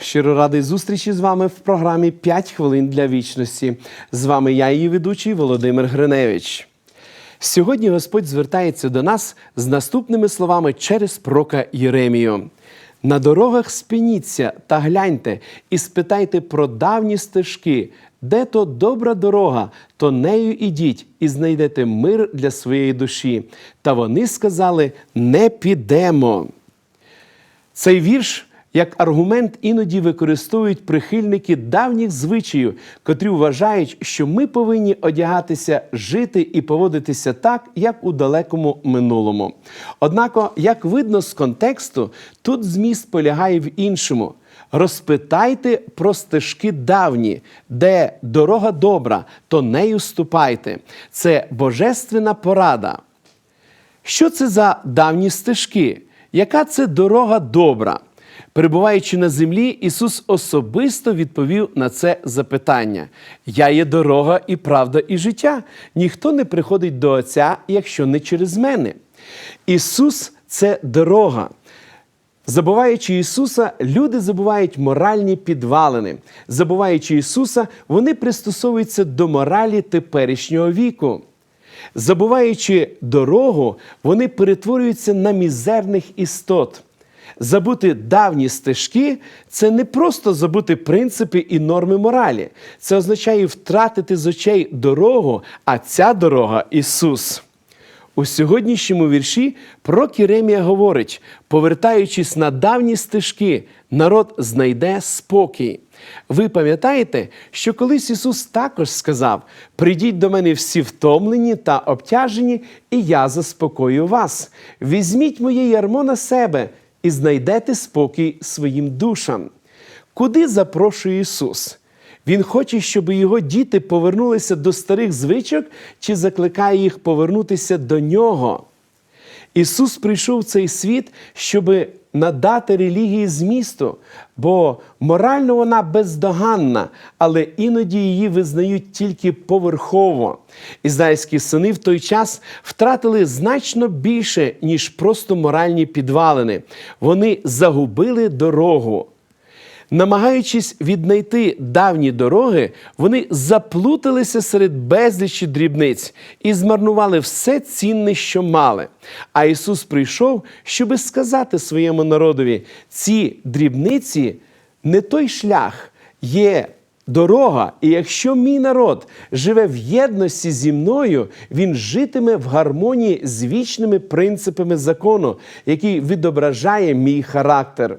Щиро радий зустрічі з вами в програмі «5 хвилин для вічності. З вами я, її ведучий Володимир Гриневич. Сьогодні Господь звертається до нас з наступними словами через прока Єремію. На дорогах спиніться та гляньте і спитайте про давні стежки, де то добра дорога, то нею ідіть, і знайдете мир для своєї душі. Та вони сказали: не підемо. Цей вірш як аргумент іноді використовують прихильники давніх звичаїв, котрі вважають, що ми повинні одягатися, жити і поводитися так, як у далекому минулому. Однак, як видно з контексту, тут зміст полягає в іншому. Розпитайте про стежки давні, де дорога добра, то нею ступайте. Це божественна порада. Що це за давні стежки? Яка це дорога добра? Перебуваючи на землі, Ісус особисто відповів на це запитання: Я є дорога і правда, і життя. Ніхто не приходить до Отця, якщо не через мене. Ісус це дорога. Забуваючи Ісуса, люди забувають моральні підвалини. Забуваючи Ісуса, вони пристосовуються до моралі теперішнього віку. Забуваючи дорогу, вони перетворюються на мізерних істот. Забути давні стежки це не просто забути принципи і норми моралі. Це означає втратити з очей дорогу, а ця дорога Ісус. У сьогоднішньому вірші пророк Єремія говорить: повертаючись на давні стежки, народ знайде спокій. Ви пам'ятаєте, що колись Ісус також сказав: Прийдіть до мене всі втомлені та обтяжені, і я заспокою вас. Візьміть моє ярмо на себе і знайдете спокій своїм душам. Куди запрошує Ісус? Він хоче, щоб його діти повернулися до старих звичок чи закликає їх повернутися до нього. Ісус прийшов в цей світ, щоб надати релігії змісту, бо морально вона бездоганна, але іноді її визнають тільки поверхово. Ізраїльські сини в той час втратили значно більше, ніж просто моральні підвалини. Вони загубили дорогу. Намагаючись віднайти давні дороги, вони заплуталися серед безлічі дрібниць і змарнували все цінне, що мали. А Ісус прийшов, щоби сказати своєму народові: ці дрібниці не той шлях, є дорога. І якщо мій народ живе в єдності зі мною, він житиме в гармонії з вічними принципами закону, який відображає мій характер.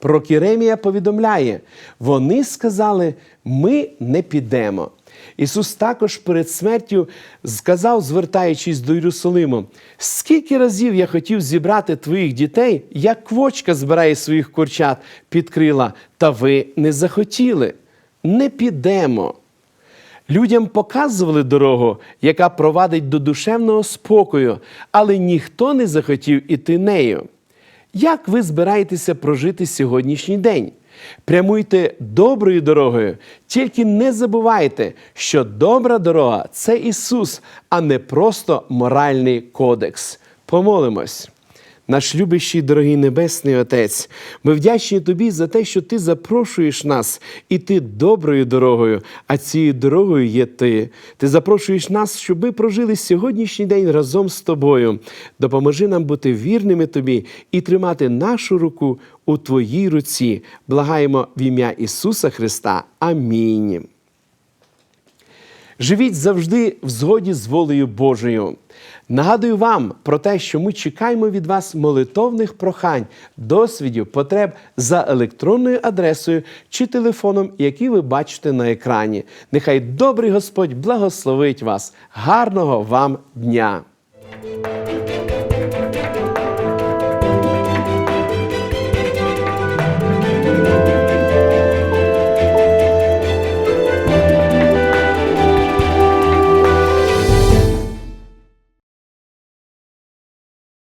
Пророк Єремія повідомляє, вони сказали, ми не підемо. Ісус також перед смертю сказав, звертаючись до Єрусалиму, скільки разів я хотів зібрати твоїх дітей, як квочка збирає своїх курчат під крила, та ви не захотіли. Не підемо. Людям показували дорогу, яка провадить до душевного спокою, але ніхто не захотів іти нею. Як ви збираєтеся прожити сьогоднішній день? Прямуйте доброю дорогою, тільки не забувайте, що добра дорога це Ісус, а не просто моральний кодекс. Помолимось. Наш любящий, дорогий Небесний Отець, ми вдячні Тобі за те, що Ти запрошуєш нас іти доброю дорогою, а цією дорогою є Ти. Ти запрошуєш нас, щоб ми прожили сьогоднішній день разом з тобою. Допоможи нам бути вірними Тобі і тримати нашу руку у Твоїй руці. Благаємо в ім'я Ісуса Христа. Амінь. Живіть завжди в згоді з волею Божою. Нагадую вам про те, що ми чекаємо від вас молитовних прохань, досвідів, потреб за електронною адресою чи телефоном, який ви бачите на екрані. Нехай добрий Господь благословить вас. Гарного вам дня!